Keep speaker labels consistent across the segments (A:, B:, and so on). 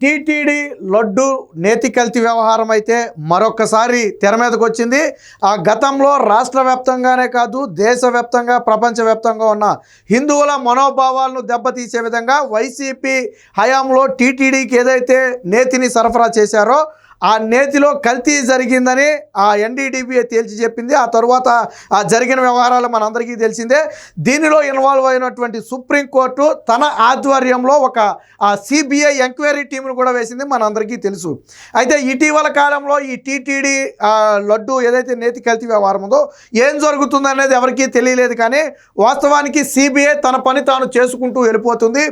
A: TTD laddu నేతి కల్తీ వ్యవహారం అయితే మరొకసారి తెర మీదకి వచ్చింది. ఆ గతంలో రాష్ట్ర వ్యాప్తంగానే కాదు దేశవ్యాప్తంగా ప్రపంచవ్యాప్తంగా ఉన్న హిందువుల మనోభావాలను దెబ్బతీసే విధంగా వైసీపీ హయాంలో టీటీడీకి ఏదైతే నేతిని సరఫరా చేశారో ఆ నేతిలో కల్తీ జరిగిందని ఆ ఎన్డీడీబీఏ తేల్చి చెప్పింది. ఆ తర్వాత ఆ జరిగిన వ్యవహారాలు మనందరికీ తెలిసిందే. దీనిలో ఇన్వాల్వ్ అయినటువంటి సుప్రీంకోర్టు తన ఆధ్వర్యంలో ఒక ఆ సిబిఐ ఎంక్వైరీ టీంను కూడా వేసింది మనందరికీ తెలుసు. అయితే ఇటీవల కాలంలో ఈ టీటీడీ లడ్డు ఏదైతే నేతి కల్తీ వ్యవహారం ఉందో ఏం జరుగుతుందనేది ఎవరికీ తెలియలేదు కానీ వాస్తవానికి సిబిఐ తన పని తాను చేసుకుంటూ వెళ్ళిపోతుంది.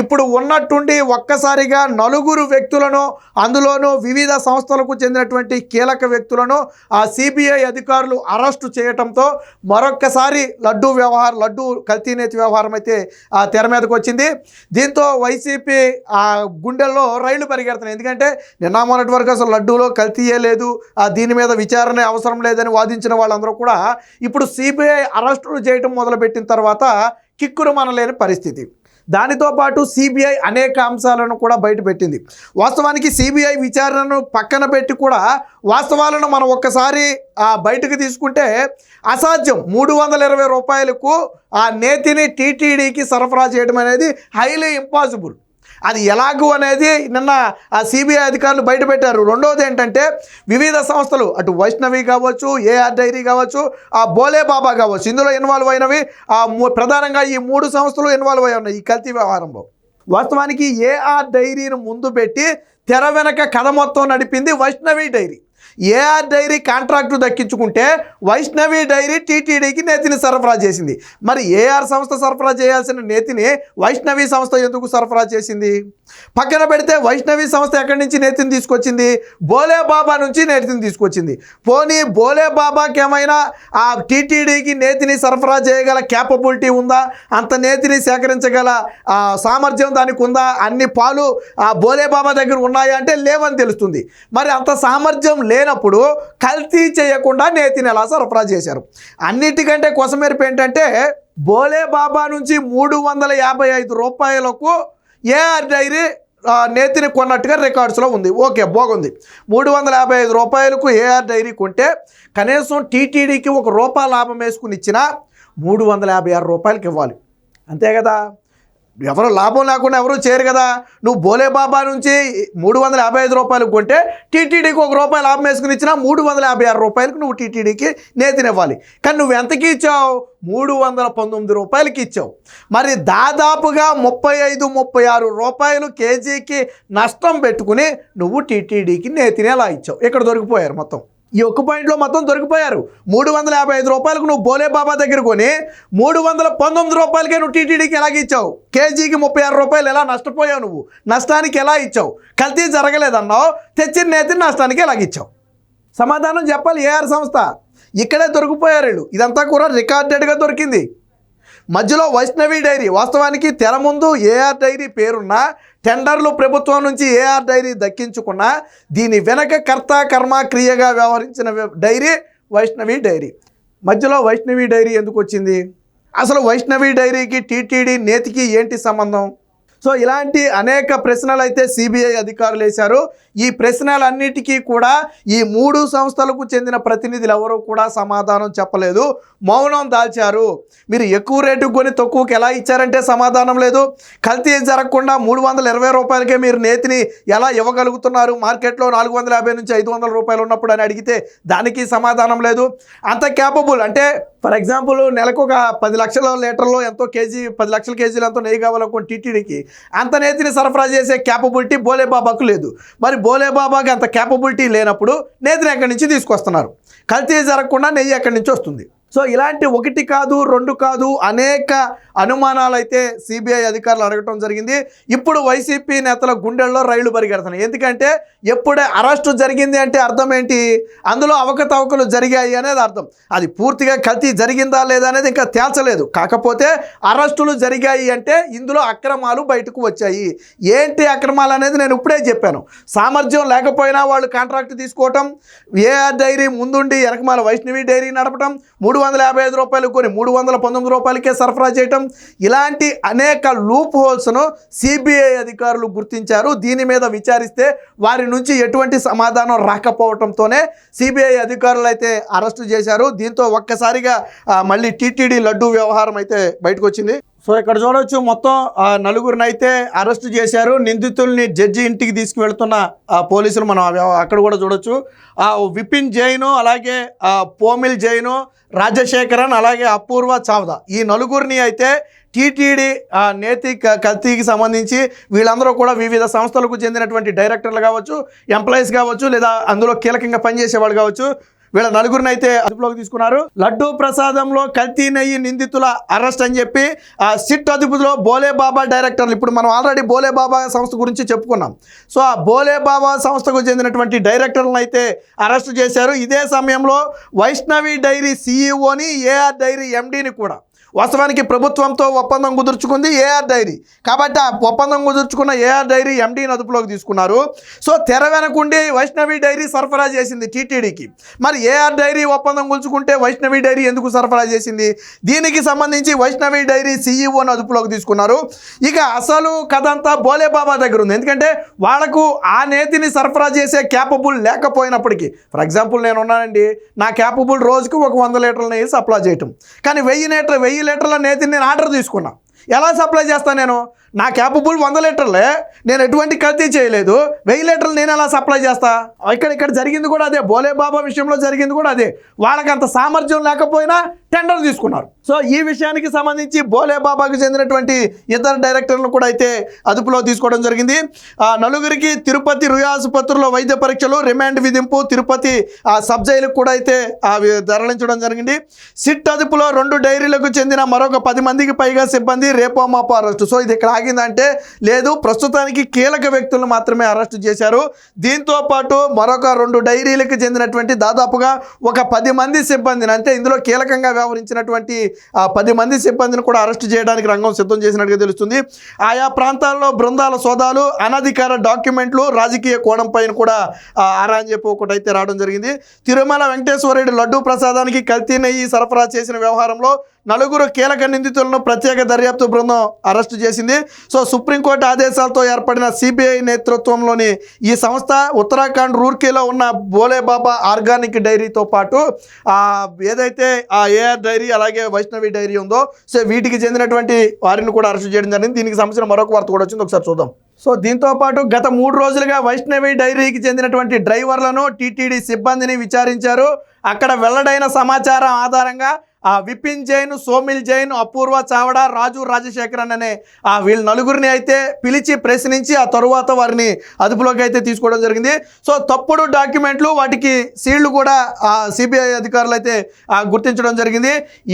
A: ఇప్పుడు ఉన్నట్టుండి ఒక్కసారిగా నలుగురు వ్యక్తులను అందులోనూ వివిధ సంస్థలకు చెందినటువంటి కీలక వ్యక్తులను ఆ సిబిఐ అధికారులు అరెస్టు చేయటంతో మరొక్కసారి లడ్డు వ్యవహారం లడ్డు కల్తీనేతి వ్యవహారం అయితే ఆ తెర మీదకు వచ్చింది. దీంతో వైసీపీ ఆ గుండెల్లో రైళ్ళు పరిగెడుతున్నాయి. ఎందుకంటే నిన్న మొన్నటి వరకు అసలు లడ్డూలో కల్తీయే లేదు. ఆ దీని మీద విచారణ అవసరం లేదని వాదించిన వాళ్ళందరూ కూడా ఇప్పుడు సిబిఐ అరెస్టులు చేయటం మొదలుపెట్టిన తర్వాత కిక్కురు మనలేని పరిస్థితి. దానితో పాటు సిబిఐ అనేక అంశాలను కూడా బయటపెట్టింది వాస్తవానికి సిబిఐ విచారణను పక్కన పెట్టి కూడా వాస్తవాలను మనం ఒక్కసారి బయటకు తీసుకుంటే అసాధ్యం. మూడు వందల ఇరవై రూపాయలకు ఆ నేతిని టీటీడీకి సరఫరా చేయడం అనేది హైలీ ఇంపాసిబుల్ అది ఎలాగూ అనేది నిన్న ఆ సిబిఐ అధికారులు బయటపెట్టారు. రెండవది ఏంటంటే వివిధ సంస్థలు అటు వైష్ణవి కావచ్చు ఏఆర్ డైరీ కావచ్చు ఆ బోలే బాబా కావచ్చు ఇందులో ఇన్వాల్వ్ అయినవి ఆ ప్రధానంగా ఈ మూడు సంస్థలు ఇన్వాల్వ్ అయి ఉన్నాయి ఈ కల్తీ వ్యవహారంలో. వాస్తవానికి ఏఆర్ డైరీని ముందు పెట్టి తెర వెనక కథ మొత్తం నడిపింది Vaishnavi dairy. AR dairy contract దక్కించుకుంటే Vaishnavi dairy టీటీడీకి నేతిని సరఫరా చేసింది. మరి ఏఆర్ సంస్థ సరఫరా చేయాల్సిన నేతిని వైష్ణవి సంస్థ ఎందుకు సరఫరా చేసింది? పక్కన పెడితే వైష్ణవి సంస్థ ఎక్కడి నుంచి నేతిని తీసుకొచ్చింది? బోలే బాబా నుంచి నేతిని తీసుకొచ్చింది. పోనీ బోలే బాబాకి ఏమైనా ఆ టీటీడీకి నేతిని సరఫరా చేయగల క్యాపబిలిటీ ఉందా? అంత నేతిని సేకరించగల సామర్థ్యం దానికి ఉందా? అన్ని పాలు ఆ బోలే బాబా దగ్గర ఉన్నాయా అంటే లేవని తెలుస్తుంది. మరి అంత సామర్థ్యం లేనప్పుడు కల్తీ చేయకుండా నేతిని ఎలా సరఫరా చేశారు? అన్నిటికంటే కొసమెరుపు ఏంటంటే బోలే బాబా నుంచి మూడు వందల యాభై ఐదు రూపాయలకు ఏఆర్ డైరీ నేతిని కొన్నట్టుగా రికార్డ్స్లో ఉంది. ఓకే బాగుంది. మూడు వందల యాభై ఐదు రూపాయలకు ఏఆర్ డైరీ కొంటే కనీసం టీటీడీకి ఒక రూపాయి లాభం వేసుకుని ఇచ్చినా మూడు వందల యాభై ఆరు రూపాయలకి ఇవ్వాలి. అంతే కదా? ఎవరు లాభం లేకుండా ఎవరు చేయరు కదా. నువ్వు బోలే బాబా నుంచి మూడు వందల యాభై ఐదు రూపాయలకు కొంటే టీటీడీకి ఒక రూపాయి లాభం వేసుకుని ఇచ్చినా మూడు వందల యాభై ఆరు రూపాయలకు నువ్వు టీటీడీకి నేతినివ్వాలి కానీ నువ్వు ఎంతకి ఇచ్చావు? మూడు వందల పంతొమ్మిది రూపాయలకి ఇచ్చావు. మరి దాదాపుగా ముప్పై ఐదు ముప్పై ఆరు రూపాయలు కేజీకి నష్టం పెట్టుకుని నువ్వు టీటీడీకి నేతిని ఇచ్చావు. ఇక్కడ దొరికిపోయారు మొత్తం. ఈ ఒక్క పాయింట్లో మొత్తం దొరికిపోయారు. మూడు వందల యాభై ఐదు రూపాయలకు నువ్వు బోలే బాబా దగ్గర కొని మూడు వందల పంతొమ్మిది రూపాయలకే నువ్వు టీటీడీకి ఎలాగ ఇచ్చావు? కేజీకి ముప్పై ఆరు రూపాయలు ఎలా నష్టపోయావు నువ్వు? నష్టానికి ఎలా ఇచ్చావు? కల్తీ జరగలేదన్నావు తెచ్చిన నేతిని నష్టానికి ఎలాగ ఇచ్చావు? సమాధానం చెప్పాలి ఏఆర్ సంస్థ. ఇక్కడే దొరికిపోయారు వీళ్ళు. ఇదంతా కూడా రికార్డెడ్గా దొరికింది. మధ్యలో వైష్ణవి డైరీ. వాస్తవానికి తెర ముందు ఏఆర్ డైరీ పేరున్న టెండర్లు ప్రభుత్వం నుంచి ఏఆర్ డైరీ దక్కించుకున్న దీని వెనక కర్త కర్మ క్రియగా వ్యవహరించిన డైరీ వైష్ణవి డైరీ. మధ్యలో వైష్ణవి డైరీ ఎందుకు వచ్చింది? అసలు వైష్ణవి డైరీకి టీటీడీ నేతికి ఏంటి సంబంధం? సో ఇలాంటి అనేక ప్రశ్నలు అయితే సిబిఐ అధికారులు వేశారు. ఈ ప్రశ్నలన్నిటికీ కూడా ఈ మూడు సంస్థలకు చెందిన ప్రతినిధులు ఎవరూ కూడా సమాధానం చెప్పలేదు. మౌనం దాల్చారు. మీరు ఎక్కువ రేటుకు కొని తక్కువకి ఎలా ఇచ్చారంటే సమాధానం లేదు. కల్తీ జరగకుండా మూడు వందల ఇరవై రూపాయలకే మీరు నేతిని ఎలా ఇవ్వగలుగుతున్నారు? మార్కెట్లో నాలుగు వందల యాభై నుంచి ఐదు వందల రూపాయలు ఉన్నప్పుడు అని అడిగితే దానికి సమాధానం లేదు. అంత క్యాపబుల్ అంటే ఫర్ ఎగ్జాంపుల్ నెలకు ఒక పది లక్షల లీటర్లో ఎంతో కేజీ పది లక్షల కేజీలు ఎంతో నెయ్యి కావాలనుకోండి టీటీడీకి అంత నేతిని సరఫరా చేసే క్యాపబిలిటీ బోలేబాబాకు లేదు. మరి బోలేబాబాకి అంత క్యాపబిలిటీ లేనప్పుడు నేతిని ఎక్కడి నుంచి తీసుకొస్తున్నారు? కల్తీ జరగకుండా నెయ్యి ఎక్కడి నుంచి వస్తుంది? సో ఇలాంటి ఒకటి కాదు రెండు కాదు అనేక అనుమానాలు అయితే సిబిఐ అధికారులు అడగటం జరిగింది. ఇప్పుడు వైసీపీ నేతల గుండెల్లో రైళ్ళు పరిగెడుతున్నాయి. ఎందుకంటే ఎప్పుడే అరెస్టు జరిగింది అంటే అర్థం ఏంటి? అందులో అవకతవకలు జరిగాయి అనేది అర్థం. అది పూర్తిగా కల్తీ జరిగిందా లేదా అనేది ఇంకా తేల్చలేదు. కాకపోతే అరెస్టులు జరిగాయి అంటే ఇందులో అక్రమాలు బయటకు వచ్చాయి. ఏంటి అక్రమాలు అనేది నేను ఇప్పుడే చెప్పాను. సామర్థ్యం లేకపోయినా వాళ్ళు కాంట్రాక్ట్ తీసుకోవటం ఏఆర్ డైరీ ముందుండి ఎరకమాల వైష్ణవి డైరీ నడపటం మూడు వందల యాభై ఐదు రూపాయలు కొని మూడు వందల పంతొమ్మిది రూపాయలకే సరఫరా చేయటం. ఇలాంటి అనేక లూప్ హోల్స్ను సిబిఐ అధికారులు గుర్తించారు. దీని మీద విచారిస్తే వారి నుంచి ఎటువంటి సమాధానం రాకపోవడంతోనే సిబిఐ అధికారులు అయితే అరెస్టు చేశారు. దీంతో ఒక్కసారిగా మళ్ళీ టీటీడీ లడ్డు వ్యవహారం అయితే బయటకు వచ్చింది. సో ఇక్కడ చూడవచ్చు మొత్తం ఆ, నలుగురిని అయితే అరెస్ట్ చేశారు. నిందితుల్ని జడ్జి ఇంటికి తీసుకువెళ్తున్న ఆ, పోలీసులు మనం అక్కడ కూడా చూడొచ్చు. ఆ, విపిన్ జైను అలాగే ఆ, పోమిల్ జైను రాజశేఖరన్ అలాగే అపూర్వ చావ్దా. ఈ నలుగురిని అయితే టీటీడీ నేతి కత్తికి కల్తీకి సంబంధించి వీళ్ళందరూ కూడా వివిధ సంస్థలకు చెందినటువంటి డైరెక్టర్లు కావచ్చు ఎంప్లాయీస్ కావచ్చు లేదా అందులో కీలకంగా పనిచేసే వాళ్ళు కావచ్చు వీళ్ళ నలుగురిని అయితే అదుపులోకి తీసుకున్నారు. లడ్డూ ప్రసాదంలో కల్తీ నెయ్యి నిందితుల అరెస్ట్ అని చెప్పి ఆ సిట్ అదుపులో బోలే బాబా డైరెక్టర్లు. ఇప్పుడు మనం ఆల్రెడీ బోలే బాబా సంస్థ గురించి చెప్పుకున్నాం. సో ఆ బోలే బాబా సంస్థకు చెందినటువంటి డైరెక్టర్లను అయితే అరెస్ట్ చేశారు. ఇదే సమయంలో వైష్ణవి డైరీ సీఈఓని ఏఆర్ డైరీ ఎండీని కూడా వాస్తవానికి ప్రభుత్వంతో ఒప్పందం కుదుర్చుకుంది ఏఆర్ డైరీ. కాబట్టి ఆ ఒప్పందం కుదుర్చుకున్న ఏఆర్ డైరీ ఎండీని అదుపులోకి తీసుకున్నారు. సో తెర వెనకుండి వైష్ణవి డైరీ సరఫరా చేసింది టీటీడీకి. మరి ఏఆర్ డైరీ ఒప్పందం కుదుర్చుకుంటే వైష్ణవి డైరీ ఎందుకు సరఫరా చేసింది? దీనికి సంబంధించి వైష్ణవి డైరీ సీఈఓని అదుపులోకి తీసుకున్నారు. ఇక అసలు కథ అంతా బోలే బాబా దగ్గర ఉంది. ఎందుకంటే వాళ్ళకు ఆ నేతిని సరఫరా చేసే క్యాపబుల్ లేకపోయినప్పటికీ ఫర్ ఎగ్జాంపుల్ నేను ఉన్నానండి నా క్యాపబుల్ రోజుకు ఒక వంద లీటర్ల నెయ్యి సప్లై చేయటం. కానీ వెయ్యి లీటర్ వెయ్యి లీటర్ల నేతిని నేను ఆర్డర్ తీసుకున్నా. ఎలా సప్లై చేస్తాను నేను? నా క్యాపబుల్ వంద లీటర్లే నేను ఎటువంటి కల్తీ చేయలేదు. వెయ్యి లీటర్లు నేను ఎలా సప్లై చేస్తా? ఇక్కడ ఇక్కడ జరిగింది కూడా అదే. బోలే బాబా విషయంలో జరిగింది కూడా అదే. వాళ్ళకి అంత సామర్థ్యం లేకపోయినా టెండర్ తీసుకున్నారు. సో ఈ విషయానికి సంబంధించి బోలే బాబాకు చెందినటువంటి ఇద్దరు డైరెక్టర్లను కూడా అయితే అదుపులో తీసుకోవడం జరిగింది. ఆ నలుగురికి తిరుపతి రుయా ఆసుపత్రిలో వైద్య పరీక్షలు రిమాండ్ విధింపు తిరుపతి ఆ సబ్ జైలుకు కూడా అయితే తరలించడం జరిగింది. సిట్ అదుపులో రెండు డైరీలకు చెందిన మరొక పది మందికి పైగా సిబ్బంది రేపో మాపో అరెస్టు. సో ఇది ఇక్కడ సాగిందంటే లేదు ప్రస్తుతానికి కీలక వ్యక్తులను మాత్రమే అరెస్టు చేశారు. దీంతో పాటు మరొక రెండు డైరీలకు చెందినటువంటి దాదాపుగా ఒక పది మంది సిబ్బందిని అంటే ఇందులో కీలకంగా వ్యవహరించినటువంటి ఆ పది మంది సిబ్బందిని కూడా అరెస్టు చేయడానికి రంగం సిద్ధం చేసినట్టుగా తెలుస్తుంది. ఆయా ప్రాంతాల్లో బృందాల సోదాలు అనధికార డాక్యుమెంట్లు రాజకీయ కోణం పైన కూడా ఆ, ఆరా అని చెప్పి ఒకటి అయితే రావడం జరిగింది. తిరుమల వెంకటేశ్వర లడ్డూ ప్రసాదానికి కల్తీ నెయ్యి సరఫరా చేసిన వ్యవహారంలో నలుగురు కీలక నిందితులను ప్రత్యేక దర్యాప్తు బృందం అరెస్టు చేసింది. సో సుప్రీంకోర్టు ఆదేశాలతో ఏర్పడిన సిబిఐ నేతృత్వంలోని ఈ సంస్థ ఉత్తరాఖండ్ రూర్కీలో ఉన్న బోలేబాబా ఆర్గానిక్ డైరీతో పాటు ఏదైతే ఆ ఏఆర్ డైరీ అలాగే వైష్ణవి డైరీ ఉందో సో వీటికి చెందినటువంటి వారిని కూడా అరెస్ట్ చేయడం జరిగింది. దీనికి సంబంధించిన మరొక వార్త కూడా వచ్చింది. ఒకసారి చూద్దాం. సో దీంతో పాటు గత మూడు రోజులుగా వైష్ణవి డైరీకి చెందినటువంటి డ్రైవర్లను టీటీడీ సిబ్బందిని విచారించారు. అక్కడ వెల్లడైన సమాచారం ఆధారంగా విపిన్ జైన్ సోమిల్ జైన్ అపూర్వ చావడా రాజు రాజశేఖరన్ అనే ఆ వీళ్ళ నలుగురిని అయితే పిలిచి ప్రశ్నించి ఆ తరువాత వారిని అదుపులోకి అయితే తీసుకోవడం జరిగింది. సో తప్పుడు డాక్యుమెంట్లు వాటికి సీళ్ళు కూడా ఆ సిబిఐ అధికారులు అయితే గుర్తించడం జరిగింది.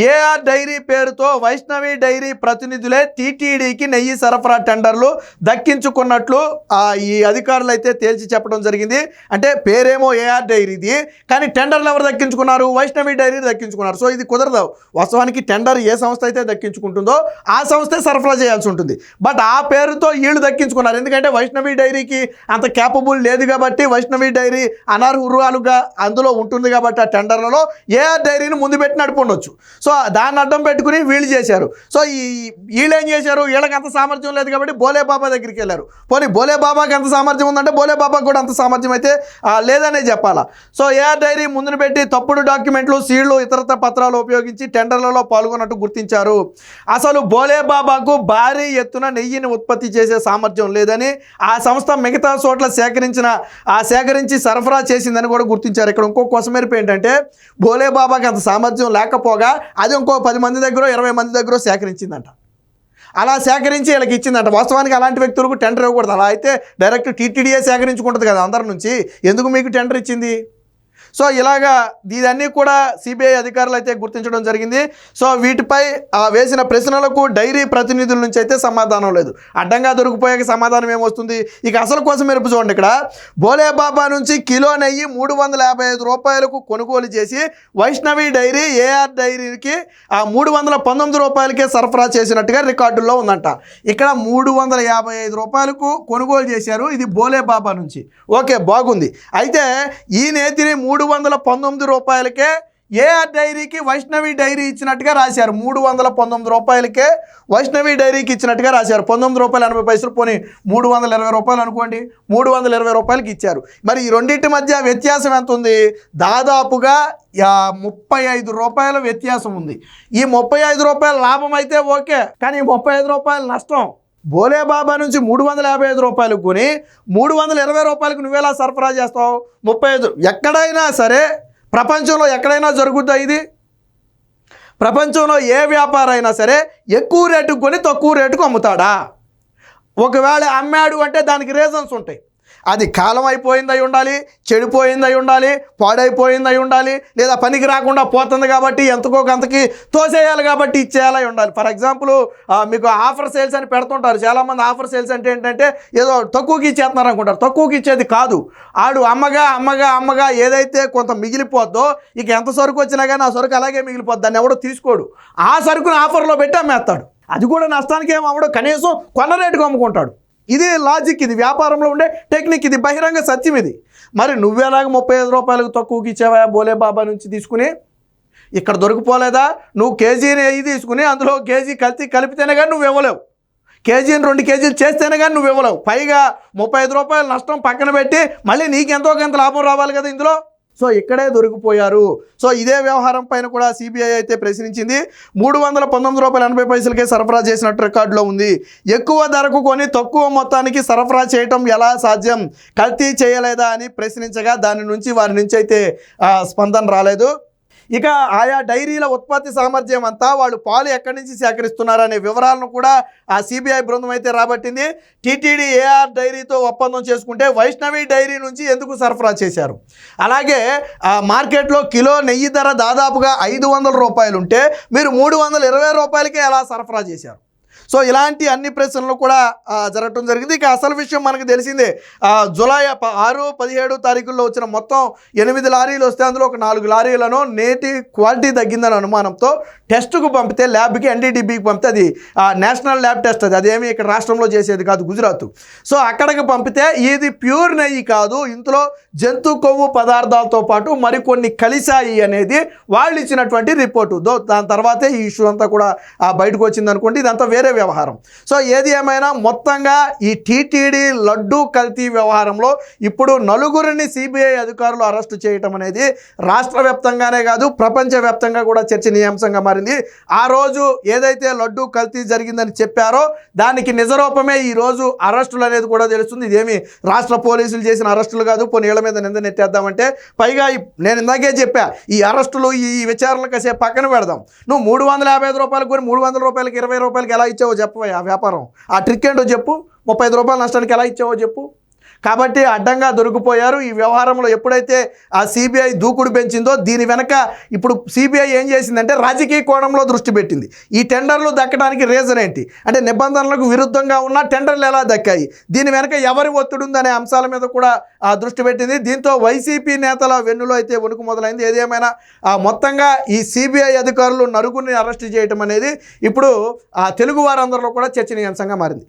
A: ఏఆర్ డైరీ పేరుతో వైష్ణవి డైరీ ప్రతినిధులే టీటీడీకి నెయ్యి సరఫరా టెండర్లు దక్కించుకున్నట్లు ఆ, ఈ అధికారులు అయితే తేల్చి చెప్పడం జరిగింది. అంటే పేరేమో ఏఆర్ డైరీది కానీ టెండర్లు ఎవరు దక్కించుకున్నారు? వైష్ణవి డైరీ దక్కించుకున్నారు. సో ఇది కుదరదు. వాస్తవానికి టెండర్ ఏ సంస్థ అయితే దక్కించుకుంటుందో ఆ సంస్థే సరఫరా చేయాల్సి ఉంటుంది. బట్ ఆ పేరుతో వీళ్ళు దక్కించుకున్నారు. ఎందుకంటే వైష్ణవి డైరీకి అంత క్యాపబుల్ లేదు కాబట్టి వైష్ణవి డైరీ అనర్హురాలుగా అందులో ఉంటుంది కాబట్టి ఆ టెండర్లలో ఏ డైరీని ముందు పెట్టి నడుపుండొచ్చు. సో దాన్ని అడ్డం పెట్టుకుని వీళ్ళు చేశారు. సో ఈ వీళ్ళు ఏం చేశారు? వీళ్ళకి అంత సామర్థ్యం లేదు కాబట్టి బోలే బాబా దగ్గరికి వెళ్ళారు. పోనీ బోలే బాబాకి అంత సామర్థ్యం ఉందంటే బోలే బాబాకి కూడా అంత సామర్థ్యం అయితే లేదనే చెప్పాలా. సో ఏఆర్ డైరీ ముందును పెట్టి తప్పుడు డాక్యుమెంట్లు సీళ్ళు ఇతరత్ర పత్రాలు ఉపయోగించి టెండర్లలో పాల్గొన్నట్టు గుర్తించారు. అసలు బోలేబాబాకు భారీ ఎత్తున నెయ్యిని ఉత్పత్తి చేసే సామర్థ్యం లేదని ఆ సంస్థ మిగతా చోట్ల సేకరించిన ఆ సేకరించి సరఫరా చేసిందని కూడా గుర్తించారు. ఇక్కడ ఇంకో కొసమెరుపు ఏంటంటే బోలేబాబాకి అంత సామర్థ్యం లేకపోగా అది ఇంకో పది మంది దగ్గర ఇరవై మంది దగ్గర సేకరించిందంట. అలా సేకరించి వీళ్ళకి ఇచ్చిందంట. వాస్తవానికి అలాంటి వ్యక్తులకు టెండర్ ఇవ్వకూడదు. అలా అయితే డైరెక్ట్ టీటీడీఏ సేకరించుకుంటుంది కదా అందరి నుంచి. ఎందుకు మీకు టెండర్ ఇచ్చింది? సో ఇలాగా ఇదన్నీ కూడా సిబిఐ అధికారులు అయితే గుర్తించడం జరిగింది. సో వీటిపై ఆ, వేసిన ప్రశ్నలకు డైరీ ప్రతినిధుల నుంచి అయితే సమాధానం లేదు. అడ్డంగా దొరికిపోయాక సమాధానం ఏమొస్తుంది? ఇక అసలు కోసం మెరుపు చూడండి ఇక్కడ. బోలే బాబా నుంచి కిలో నెయ్యి మూడు వందల యాభై ఐదు రూపాయలకు కొనుగోలు చేసి వైష్ణవి డైరీ ఏఆర్ డైరీకి ఆ మూడు వందల పంతొమ్మిది రూపాయలకే సరఫరా చేసినట్టుగా రికార్డుల్లో ఉందంట. ఇక్కడ మూడు వందల యాభై ఐదు రూపాయలకు కొనుగోలు చేశారు ఇది బోలే బాబా నుంచి. ఓకే బాగుంది. అయితే ఈ నేతిని మూడు వందల పంతొమ్మిది రూపాయలకే ఏఆర్ డైరీకి వైష్ణవి డైరీ ఇచ్చినట్టుగా రాశారు? మూడు వందల పంతొమ్మిది రూపాయలకే వైష్ణవి డైరీకి ఇచ్చినట్టుగా రాశారు. పంతొమ్మిది రూపాయలు ఎనభై పైసలు పోనీ మూడు వందల ఇరవై రూపాయలు అనుకోండి. మూడు వందల ఇరవై రూపాయలకి ఇచ్చారు. మరి ఈ రెండింటి మధ్య వ్యత్యాసం ఎంత ఉంది? దాదాపుగా ముప్పై ఐదు రూపాయల వ్యత్యాసం ఉంది. ఈ ముప్పై ఐదు రూపాయల లాభం అయితే ఓకే కానీ ముప్పై ఐదు రూపాయల నష్టం బోలే బాబా నుంచి మూడు వందల యాభై ఐదు రూపాయలకు కొని మూడు వందల ఇరవై రూపాయలకు నువ్వేలా సరఫరా చేస్తావు? ముప్పై ఐదు. ఎక్కడైనా సరే ప్రపంచంలో ఎక్కడైనా జరుగుద్దా ఇది? ప్రపంచంలో ఏ వ్యాపారం అయినా సరే ఎక్కువ రేటుకు కొని తక్కువ రేటుకు అమ్ముతాడా? ఒకవేళ అమ్మాడు అంటే దానికి రీజన్స్ ఉంటాయి. అది కాలం అయిపోయిందై ఉండాలి చెడిపోయిందై ఉండాలి పాడైపోయిందై ఉండాలి లేదా పనికి రాకుండా పోతుంది కాబట్టి ఎంతకో అంతకి తోసేయాలి కాబట్టి ఇచ్చేయాలి ఉండాలి. ఫర్ ఎగ్జాంపుల్ మీకు ఆఫర్ సేల్స్ అని పెడుతుంటారు. చాలామంది ఆఫర్ సేల్స్ అంటే ఏంటంటే ఏదో తక్కువకి ఇచ్చేస్తున్నారు అనుకుంటారు. తక్కువకి ఇచ్చేది కాదు. ఆడు అమ్మగా అమ్మగా అమ్మగా ఏదైతే కొంత మిగిలిపోద్దో ఇక ఎంత సరుకు వచ్చినా కానీ ఆ సరుకు అలాగే మిగిలిపోద్ది. దాన్ని ఎవడో తీసుకోడు. ఆ సరుకును ఆఫర్లో పెట్టి అమ్మేస్తాడు. అది కూడా నష్టానికి ఏం అవ్వడు. కనీసం కొన్న రేటుకు అమ్ముకుంటాడు. ఇది లాజిక్ ఇది. వ్యాపారంలో ఉండే టెక్నిక్ ఇది. బహిరంగ సత్యం ఇది. మరి నువ్వేలాగ ముప్పై ఐదు రూపాయలకు తక్కువకి ఇచ్చావా? బోలే బాబా నుంచి తీసుకుని ఇక్కడ దొరికిపోలేదా? నువ్వు కేజీని అయ్యి తీసుకుని అందులో కేజీ కలిపి కలిపితేనే కానీ నువ్వు ఇవ్వలేవు. కేజీని రెండు కేజీలు చేస్తేనే కానీ నువ్వు ఇవ్వలేవు. పైగా ముప్పై ఐదు రూపాయలు నష్టం పక్కన పెట్టి మళ్ళీ నీకెంతో కొంత లాభం రావాలి కదా ఇందులో? సో ఇక్కడే దొరికిపోయారు. సో ఇదే వ్యవహారం పైన కూడా సిబిఐ అయితే ప్రశ్నించింది. మూడు వందల పంతొమ్మిది రూపాయల ఎనభై పైసలకే సరఫరా చేసినట్టు రికార్డులో ఉంది. ఎక్కువ ధరకు కొని తక్కువ మొత్తానికి సరఫరా చేయటం ఎలా సాధ్యం? కల్తీ చేయలేదా అని ప్రశ్నించగా దాని నుంచి వారి నుంచి అయితే స్పందన రాలేదు. ఇక ఆయా డైరీల ఉత్పత్తి సామర్థ్యం అంతా వాళ్ళు పాలు ఎక్కడి నుంచి సేకరిస్తున్నారనే వివరాలను కూడా ఆ సిబిఐ బృందం అయితే రాబట్టింది. టీటీడీ ఏఆర్ డైరీతో ఒప్పందం చేసుకుంటే వైష్ణవి డైరీ నుంచి ఎందుకు సరఫరా చేశారు? అలాగే ఆ మార్కెట్లో కిలో నెయ్యి ధర దాదాపుగా ఐదు వందల రూపాయలు ఉంటే మీరు మూడు వందల ఇరవై రూపాయలకే ఎలా సరఫరా చేశారు? సో ఇలాంటి అన్ని ప్రశ్నలు కూడా జరగటం జరిగింది. ఇక అసలు విషయం మనకు తెలిసిందే జులై జూలై ఆరు పదిహేడు తారీఖుల్లో వచ్చిన మొత్తం ఎనిమిది లారీలు వస్తే అందులో ఒక నాలుగు లారీలను నేటి క్వాలిటీ తగ్గిందని అనుమానంతో టెస్ట్కు పంపితే ల్యాబ్కి ఎన్డీడీబీకి పంపితే అది ఆ, నేషనల్ ల్యాబ్ టెస్ట్ అది. అదేమి ఇక్కడ రాష్ట్రంలో చేసేది కాదు గుజరాత్. సో అక్కడికి పంపితే ఇది ప్యూర్ నెయ్యి కాదు. ఇందులో జంతు కొవ్వు పదార్థాలతో పాటు మరికొన్ని కలిశాయి అనేది వాళ్ళు ఇచ్చినటువంటి రిపోర్టు. దో దాని తర్వాతే ఈ ఇష్యూ అంతా కూడా బయటకు వచ్చింది అనుకోండి ఇదంతా వేరే వ్యవహారం. సో ఏది ఏమైనా మొత్తంగా ఈ టీటీడీ లడ్డూ కల్తీ వ్యవహారంలో ఇప్పుడు నలుగురిని సిబిఐ అధికారులు అరెస్టు చేయటం అనేది రాష్ట్ర వ్యాప్తంగానే కాదు ప్రపంచవ్యాప్తంగా కూడా చర్చనీయాంశంగా మారింది. ఆ రోజు ఏదైతే లడ్డూ కల్తీ జరిగిందని చెప్పారో దానికి నిజరూపమే ఈ రోజు అరెస్టులు అనేది కూడా తెలుస్తుంది. ఇదేమి రాష్ట్ర పోలీసులు చేసిన అరెస్టులు కాదు పోనీ మీద నింద నెట్టేద్దామంటే పైగా నేను ఇందాకే చెప్పా ఈ అరెస్టులు ఈ విచారణలు కాసేపు పక్కన పెడదాం. నువ్వు మూడు వందల యాభై ఐదు రూపాయలకు కొని మూడు వందల రూపాయలకి ఇరవై రూపాయలకి ఎలా ఇచ్చావు చెప్పవా ఆ వ్యాపారం. ఆ ట్రిక్ ఏంటో చెప్పు ముప్పై ఐదు రూపాయల నష్టానికి ఎలా ఇచ్చావో చెప్పు. కాబట్టి అడ్డంగా దొరికిపోయారు. ఈ వ్యవహారంలో ఎప్పుడైతే ఆ సిబిఐ దూకుడు పెంచిందో దీని వెనక ఇప్పుడు సిబిఐ ఏం చేసిందంటే రాజకీయ కోణంలో దృష్టి పెట్టింది. ఈ టెండర్లు దక్కడానికి రీజన్ ఏంటి? అంటే నిబంధనలకు విరుద్ధంగా ఉన్న టెండర్లు ఎలా దక్కాయి? దీని వెనక ఎవరి ఒత్తిడి ఉందనే అంశాల మీద కూడా ఆ దృష్టి పెట్టింది. దీంతో వైసీపీ నేతల వెన్నులో అయితే వణుకు మొదలైంది. ఏదేమైనా ఆ మొత్తంగా ఈ సిబిఐ అధికారులు నరుగుని అరెస్ట్ చేయటం అనేది ఇప్పుడు ఆ తెలుగు వారందరిలో కూడా చర్చనీయాంశంగా మారింది.